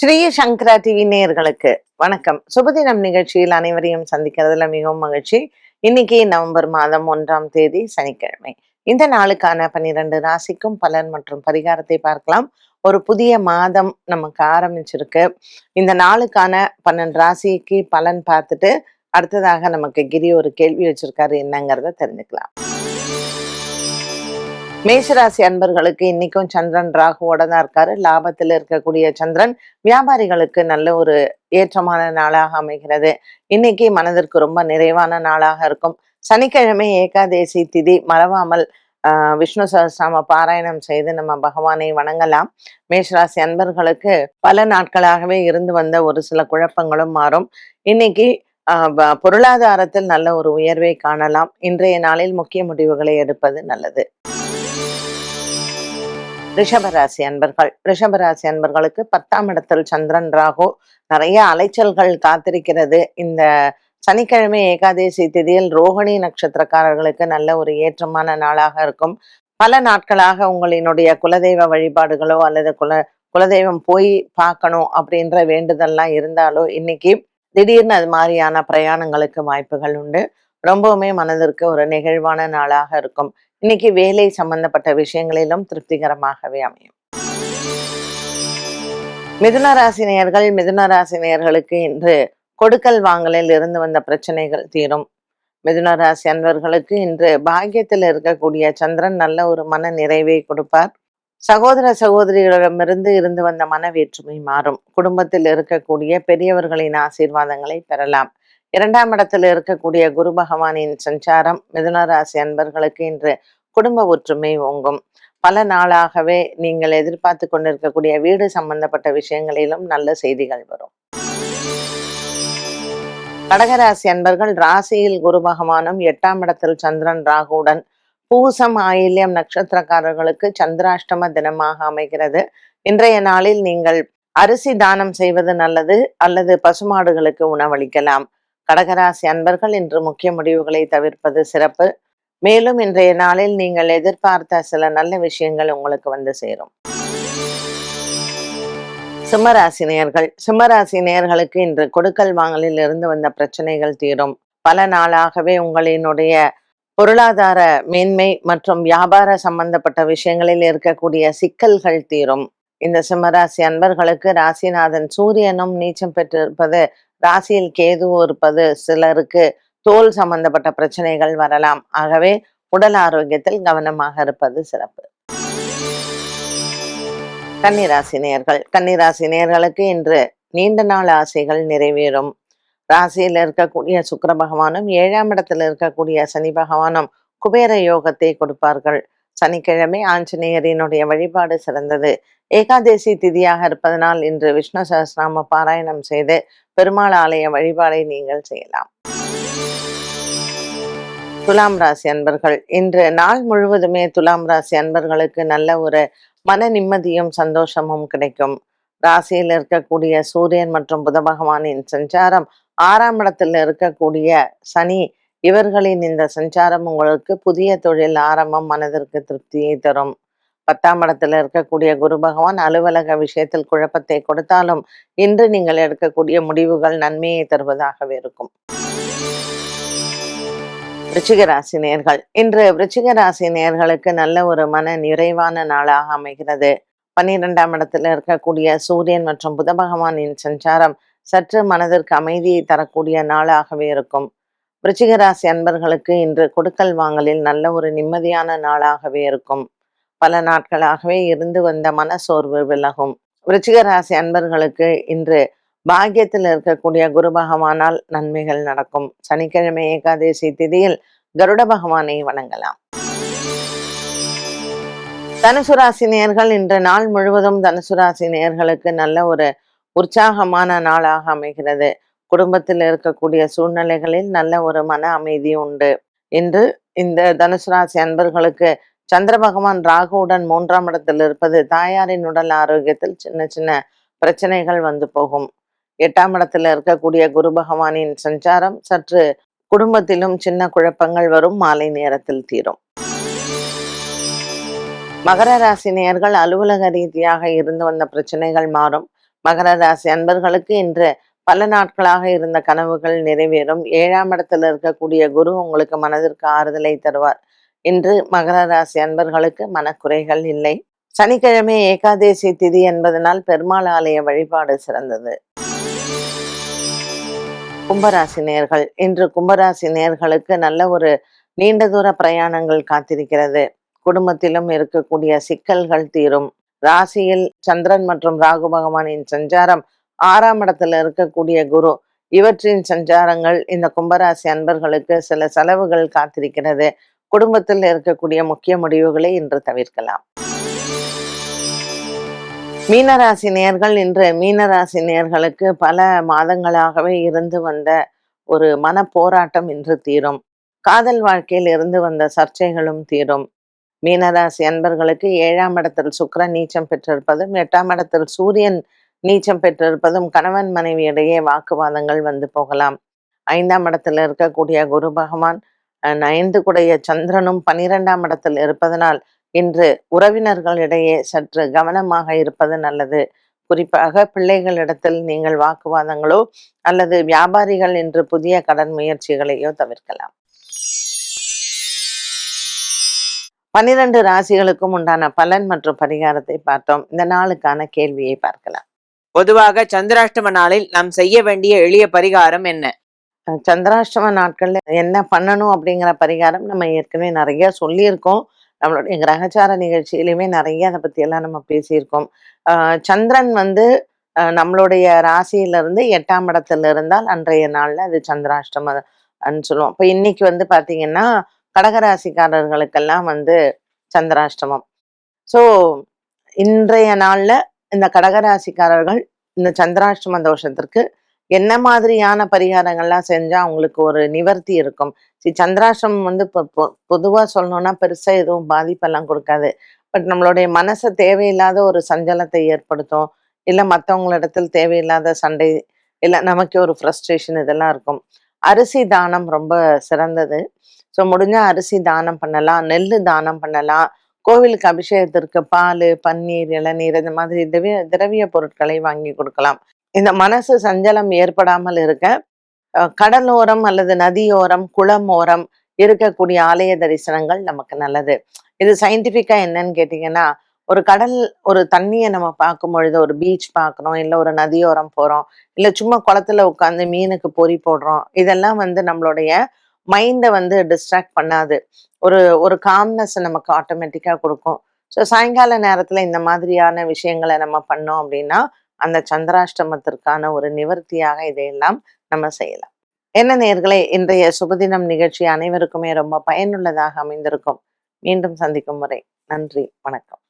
ஸ்ரீ சங்கரா TV நேயர்களுக்கு வணக்கம். சுபதினம் நிகழ்ச்சியில் அனைவரையும் சந்திக்கிறதுல மிகவும் மகிழ்ச்சி. இன்னைக்கு நவம்பர் மாதம் ஒன்றாம் தேதி சனிக்கிழமை. இந்த நாளுக்கான பன்னிரண்டு ராசிக்கும் பலன் மற்றும் பரிகாரத்தை பார்க்கலாம். ஒரு புதிய மாதம் நமக்கு ஆரம்பிச்சிருக்கு. இந்த நாளுக்கான பன்னெண்டு ராசிக்கு பலன் பார்த்துட்டு அடுத்ததாக நமக்கு கிரி ஒரு கேள்வி வச்சிருக்காரு என்னங்கிறத தெரிஞ்சுக்கலாம். மேஷராசி அன்பர்களுக்கு இன்னைக்கும் சந்திரன் ராகுவோட தான் இருக்காரு. லாபத்தில் இருக்கக்கூடிய சந்திரன் வியாபாரிகளுக்கு நல்ல ஒரு ஏற்றமான நாளாக அமைகிறது. இன்னைக்கு மனதிற்கு ரொம்ப நிறைவான நாளாக இருக்கும். சனிக்கிழமை ஏகாதேசி திதி மறவாமல் ஆஹ் விஷ்ணு சகசிராம பாராயணம் செய்து நம்ம பகவானை வணங்கலாம். மேஷராசி அன்பர்களுக்கு பல நாட்களாகவே இருந்து வந்த ஒரு சில குழப்பங்களும் மாறும். இன்னைக்கு ஆஹ் பொருளாதாரத்தில் நல்ல ஒரு உயர்வை காணலாம். இன்றைய நாளில் முக்கிய முடிவுகளை எடுப்பது நல்லது. ரிஷபராசி அன்பர்கள். ரிஷபராசி அன்பர்களுக்கு பத்தாம் இடத்தில் சந்திரன் ராகு நிறைய அலைச்சல்கள் காத்திருக்கிறது. இந்த சனிக்கிழமை ஏகாதேசி திதியில் ரோஹிணி நட்சத்திரக்காரர்களுக்கு நல்ல ஒரு ஏற்றமான நாளாக இருக்கும். பல நாட்களாக உங்களினுடைய குலதெய்வ வழிபாடுகளோ அல்லது குல குலதெய்வம் போய் பார்க்கணும் அப்படின்ற வேண்டுதல்லாம் இருந்தாலோ இன்னைக்கு திடீர்னு அது மாதிரியான பிரயாணங்களுக்கு வாய்ப்புகள் உண்டு. ரொம்பவுமே மனதிற்கு ஒரு நெகிழ்வான நாளாக இருக்கும். இன்னைக்கு வேலை சம்பந்தப்பட்ட விஷயங்களிலும் திருப்திகரமாகவே அமையும். மிதுன ராசி மிதுன இன்று கொடுக்கல் வாங்கலில் இருந்து வந்த பிரச்சனைகள் தீரும். மிதுனராசி அன்பர்களுக்கு இன்று பாக்கியத்தில் இருக்கக்கூடிய சந்திரன் நல்ல ஒரு மன நிறைவை கொடுப்பார். சகோதர சகோதரிகளிடமிருந்து இருந்து வந்த மன வேற்றுமை மாறும். குடும்பத்தில் இருக்கக்கூடிய பெரியவர்களின் ஆசீர்வாதங்களை பெறலாம். இரண்டாம் இடத்தில் இருக்கக்கூடிய குரு பகவானின் சஞ்சாரம் மிதுனராசி அன்பர்களுக்கு இன்று குடும்ப ஒற்றுமை ஓங்கும். பல நாளாகவே நீங்கள் எதிர்பார்த்து கொண்டிருக்கக்கூடிய வீடு சம்பந்தப்பட்ட விஷயங்களிலும் நல்ல செய்திகள் வரும். கடகராசி அன்பர்கள் ராசியில் குரு பகவானும் எட்டாம் இடத்தில் சந்திரன் ராகுவுடன் பூசம் ஆயில்யம் நட்சத்திரக்காரர்களுக்கு சந்திராஷ்டம தினமாக அமைகிறது. இன்றைய நாளில் நீங்கள் அரிசி தானம் செய்வது நல்லது அல்லது பசுமாடுகளுக்கு உணவளிக்கலாம். கடகராசி அன்பர்கள் இன்று முக்கிய முடிவுகளை தவிர்ப்பது சிறப்பு. மேலும் இன்றைய நாளில் நீங்கள் எதிர்பார்த்த சில நல்ல விஷயங்கள் உங்களுக்கு வந்து சேரும். சிம்மராசி நேர்கள் சிம்மராசி நேர்களுக்கு இன்று கொடுக்கல் வாங்கலில் இருந்து வந்த பிரச்சனைகள் தீரும். பல நாளாகவே உங்களினுடைய பொருளாதார மேன்மை மற்றும் வியாபார சம்பந்தப்பட்ட விஷயங்களில் இருக்கக்கூடிய சிக்கல்கள் தீரும். இந்த சிம்மராசி அன்பர்களுக்கு ராசிநாதன் சூரியனும் நீச்சம் பெற்றிருப்பது ராசியில் கேதுவும் இருப்பது சிலருக்கு தோல் சம்பந்தப்பட்ட பிரச்சனைகள் வரலாம். ஆகவே உடல் ஆரோக்கியத்தில் கவனமாக இருப்பது சிறப்பு. கன்னிராசி நேர்கள். கன்னிராசி நேர்களுக்கு இன்று நீண்ட நாள் ஆசைகள் நிறைவேறும். ராசியில் இருக்கக்கூடிய சுக்கிர பகவானும் ஏழாம் இடத்தில் இருக்கக்கூடிய சனி பகவானும் குபேர யோகத்தை கொடுப்பார்கள். சனிக்கிழமை ஆஞ்சநேயரினுடைய வழிபாடு சிறந்தது. ஏகாதேசி திதியாக இருப்பதனால் இன்று விஷ்ணு சஹஸ்ரநாம பாராயணம் செய்து பெருமாள் ஆலய வழிபாடை நீங்கள் செய்யலாம். துலாம் ராசி அன்பர்கள் இன்று நாள் முழுவதுமே துலாம் ராசி அன்பர்களுக்கு நல்ல ஒரு மன நிம்மதியும் சந்தோஷமும் கிடைக்கும். ராசியில் இருக்கக்கூடிய சூரியன் மற்றும் புத பகவானின் சஞ்சாரம் ஆறாம் இடத்தில் இருக்கக்கூடிய சனி இவர்களின் இந்த சஞ்சாரம் உங்களுக்கு புதிய தொழில் ஆரம்பம் மனதிற்கு திருப்தியை தரும். பத்தாம் இடத்துல இருக்கக்கூடிய குரு பகவான் அலுவலக விஷயத்தில் குழப்பத்தை கொடுத்தாலும் இன்று நீங்கள் எடுக்கக்கூடிய முடிவுகள் நன்மையை தருவதாகவே இருக்கும். விருச்சிக ராசி நேர்கள். இன்று விருச்சிக ராசி நேர்களுக்கு நல்ல ஒரு மன நிறைவான நாளாக அமைகிறது. பன்னிரெண்டாம் இடத்துல இருக்கக்கூடிய சூரியன் மற்றும் புத பகவானின் சஞ்சாரம் சற்று மனதிற்கு அமைதியை தரக்கூடிய நாளாகவே இருக்கும். விருச்சிக ராசி அன்பர்களுக்கு இன்று கொடுக்கல் வாங்கலில் நல்ல ஒரு நிம்மதியான நாளாகவே இருக்கும். பல நாட்களாகவே இருந்து வந்த மனசோர்வு விலகும். விருச்சிக ராசி அன்பர்களுக்கு இன்று பாக்கியத்தில் இருக்கக்கூடிய குரு பகவானால் நன்மைகள் நடக்கும். சனிக்கிழமை ஏகாதேசி திதியில் கருட பகவானை வணங்கலாம். தனுசு ராசி நேயர்கள் இன்று நாள் முழுவதும் தனுசு ராசி நேயர்களுக்கு நல்ல ஒரு உற்சாகமான நாளாக அமைகிறது. குடும்பத்தில் இருக்கக்கூடிய சூழ்நிலைகளில் நல்ல ஒரு மன அமைதி உண்டு. இன்று இந்த தனுசு ராசி அன்பர்களுக்கு சந்திர பகவான் ராகுவுடன் மூன்றாம் இடத்தில் இருப்பது தாயாரின் உடல் ஆரோக்கியத்தில் சின்ன சின்ன பிரச்சனைகள் வந்து போகும். எட்டாம் இடத்துல இருக்கக்கூடிய குரு பகவானின் சஞ்சாரம் சற்று குடும்பத்திலும் சின்ன குழப்பங்கள் வரும். மாலை நேரத்தில் தீரும். மகர ராசி நேயர்கள் அலுவலக ரீதியாக இருந்து வந்த பிரச்சனைகள் மாறும். மகர ராசி அன்பர்களுக்கு இன்று பல நாட்களாக இருந்த கனவுகள் நிறைவேறும். ஏழாம் இடத்துல இருக்கக்கூடிய குரு உங்களுக்கு மனதிற்கு ஆறுதலை தருவார். இன்று மகர ராசி அன்பர்களுக்கு மனக்குறைகள் இல்லை. சனிக்கிழமை ஏகாதேசி திதி என்பதனால் பெருமாள் ஆலய வழிபாடு சிறந்தது. கும்பராசி நேர்கள் இன்று கும்பராசி நேர்களுக்கு நல்ல ஒரு நீண்ட தூர பிரயாணங்கள் காத்திருக்கிறது. குடும்பத்திலும் இருக்கக்கூடிய சிக்கல்கள் தீரும். ராசியில் சந்திரன் மற்றும் ராகு பகவானின் சஞ்சாரம் ஆறாம் இடத்துல இருக்கக்கூடிய குரு இவற்றின் சஞ்சாரங்கள் இந்த கும்பராசி அன்பர்களுக்கு சில செலவுகள் காத்திருக்கிறது. குடும்பத்தில் இருக்கக்கூடிய முக்கிய முடிவுகளை இன்று தவிர்க்கலாம். மீனராசி நேர்கள் இன்று மீனராசி நேர்களுக்கு பல மாதங்களாகவே இருந்து வந்த ஒரு மன போராட்டம் இன்று தீரும். காதல் வாழ்க்கையில் இருந்து வந்த சர்ச்சைகளும் தீரும். மீனராசி அன்பர்களுக்கு ஏழாம் இடத்தில் சுக்கரன் நீச்சம் பெற்றிருப்பதும் எட்டாம் இடத்தில் சூரியன் நீச்சம் பெற்றிருப்பதும் கணவன் மனைவியிடையே வாக்குவாதங்கள் வந்து போகலாம். ஐந்தாம் இடத்தில் இருக்கக்கூடிய குரு பகவான் ஐந்து குடைய சந்திரனும் பனிரெண்டாம் இடத்தில் இருப்பதனால் இன்று உறவினர்களிடையே சற்று கவனமாக இருப்பது நல்லது. குறிப்பாக பிள்ளைகளிடத்தில் நீங்கள் வாக்குவாதங்களோ அல்லது வியாபாரிகள் என்று புதிய கடன் முயற்சிகளையோ தவிர்க்கலாம். பனிரெண்டு ராசிகளுக்கும் உண்டான பலன் மற்றும் பரிகாரத்தை பார்த்தோம். இந்த நாளுக்கான கேள்வியை பார்க்கலாம். பொதுவாக சந்திராஷ்டம நாளில் நாம் செய்ய வேண்டிய எளிய பரிகாரம் என்ன? சந்திராஷ்டம நாட்கள்ல என்ன பண்ணணும் அப்படிங்கிற பரிகாரம் நம்ம ஏற்கனவே நிறைய சொல்லியிருக்கோம். நம்மளுடைய கிரகச்சார நிகழ்ச்சியிலுமே நிறைய அதை பத்தி எல்லாம் நம்ம பேசியிருக்கோம். சந்திரன் வந்து நம்மளுடைய ராசியில இருந்து எட்டாம் இடத்துல இருந்தால் அன்றைய நாள்ல அது சந்திராஷ்டம சொல்லுவோம். இப்போ இன்னைக்கு வந்து பாத்தீங்கன்னா கடகராசிக்காரர்களுக்கெல்லாம் வந்து சந்திராஷ்டமம். ஸோ இன்றைய நாள்ல இந்த கடகராசிக்காரர்கள் இந்த சந்திராஷ்டம தோஷத்திற்கு என்ன மாதிரியான பரிகாரங்கள்லாம் செஞ்சா அவங்களுக்கு ஒரு நிவர்த்தி இருக்கும்? சி சந்திராஷ்டம் வந்து இப்போ பொதுவாக சொல்லணும்னா பெருசாக எதுவும் பாதிப்பெல்லாம் கொடுக்காது. பட் நம்மளுடைய மனசை தேவையில்லாத ஒரு சஞ்சலத்தை ஏற்படுத்தும். இல்லை மற்றவங்களிடத்தில் தேவையில்லாத சண்டை இல்லை நமக்கு ஒரு ஃப்ரஸ்ட்ரேஷன் இதெல்லாம் இருக்கும். அரிசி தானம் ரொம்ப சிறந்தது. ஸோ முடிஞ்சால் அரிசி தானம் பண்ணலாம். நெல் தானம் பண்ணலாம். கோவிலுக்கு அபிஷேகத்திற்கு பால் பன்னீர் இளநீர் இந்த மாதிரி திரவிய திரவிய பொருட்களை வாங்கி கொடுக்கலாம். இந்த மனசு சஞ்சலம் ஏற்படாமல் இருக்க கடலோரம் அல்லது நதியோரம் குளம் ஓரம் இருக்கக்கூடிய ஆலய தரிசனங்கள் நமக்கு நல்லது. இது சயின்டிஃபிக்காக என்னன்னு கேட்டீங்கன்னா ஒரு கடல் ஒரு தண்ணியை நம்ம பார்க்கும் பொழுது ஒரு பீச் பார்க்குறோம் இல்லை ஒரு நதியோரம் போகிறோம் இல்லை சும்மா குளத்துல உட்காந்து மீனுக்கு பொறி போடுறோம் இதெல்லாம் வந்து நம்மளுடைய மைண்டை வந்து டிஸ்ட்ராக்ட் பண்ணாது. ஒரு ஒரு காம்னஸ் நமக்கு ஆட்டோமேட்டிக்காக கொடுக்கும். ஸோ சாயங்கால நேரத்தில் இந்த மாதிரியான விஷயங்களை நம்ம பண்ணோம் அப்படின்னா அந்த சந்திராஷ்டமத்திற்கான ஒரு நிவர்த்தியாக இதையெல்லாம் நம்ம செய்யலாம். என்ன நேர்களே இன்றைய சுபதினம் நிகழ்ச்சி அனைவருக்குமே ரொம்ப பயனுள்ளதாக அமைந்திருக்கும். மீண்டும் சந்திக்கும் முறை. நன்றி. வணக்கம்.